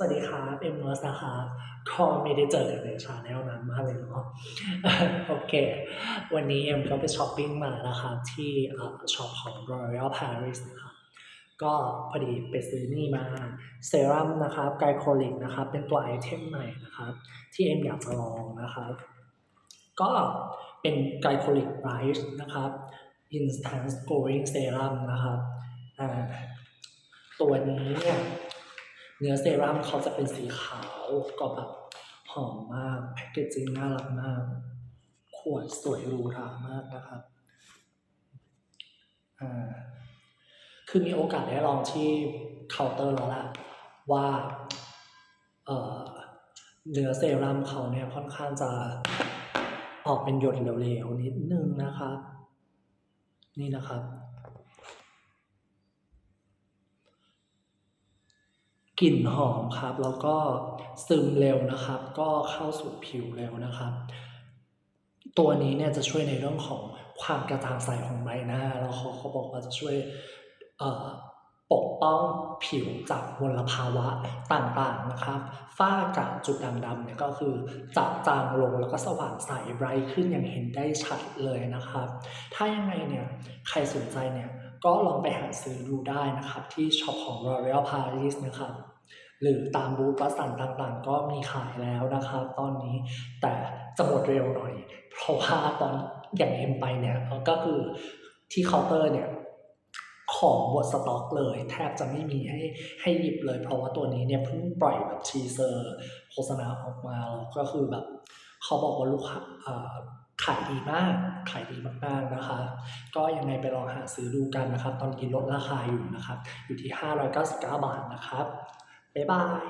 สวัสดีครับเอ็มเมอร์สนะครับก็ไม่ได้เจอกันในชาแนลนั้นมากเลยเนาะโอเค วันนี้เอ็มก็ไปช้อปปิ้งมานะครับที่อ่อช็อปของ Royal Paris นะครับก็พอดีไปซื้อนี่มาเซรั่มนะครับไกลโคลิกนะครับเป็นตัวไอเทมใหม่นะครับ ที่เอ็มอยากจะลองนะครับ ก็เป็นไกลโคลิกไรซ์นะครับ Instant Glowing Serum นะครับอ่าตัวนี้เนี่ย เนื้อเซรั่มเขาจะเป็นสีขาวก็แบบหอมมากแพคเกจจิ้งน่ารักมาก ขวดสวยหรูหรามากนะครับอ่าคือมีโอกาสได้ลองที่เคาน์เตอร์แล้วล่ะว่าเเนื้อเซรั่มเขาเนี่ยค่อนข้างจะออกเป็นหยดเหลวๆนิดนึงนะครับ นี่นะครับ กลิ่นหอมครับ แล้วก็ซึมเร็วนะครับ ก็เข้าสู่ผิวเร็วนะครับ ตัวนี้เนี่ยจะช่วยในเรื่องของความกระจ่างใสของใบหน้า แล้วเขาเขาบอกว่าจะช่วยปกป้องผิวจากมลภาวะต่างๆนะครับ ฝ้ากระจุดด่างดำเนี่ยก็คือจะจางลงแล้วก็สว่างใสไบรท์ขึ้นอย่างเห็นได้ชัดเลยนะครับ ถ้ายังไงเนี่ยใครสนใจเนี่ย ก็ลองไปหาซื้อดูได้นะครับ ที่ช็อปของ L'Oreal Paris นะครับ หรือตามบูธวัสันต่างๆ ก็มีขายแล้วนะครับ ตอนนี้แต่จะหมดเร็วหน่อย เพราะว่าตอนอย่างเอ็มไปเนี่ยก็คือที่เคาน์เตอร์เนี่ยของหมดสต็อกเลยแทบจะไม่มีให้ให้หยิบเลย เพราะว่าตัวนี้เนี่ยเพิ่งปล่อยแบบทีเซอร์โฆษณาออกมาแล้วก็คือแบบเขาบอกว่าลูกค้าอ่า ขายดีมาก ขายดีมากๆนะคะ ก็ยังไงไปลองหาซื้อดูกันนะครับ ตอนนี้ลดราคาอยู่นะครับ อยู่ที่ 599 บาทนะครับ บ๊ายบาย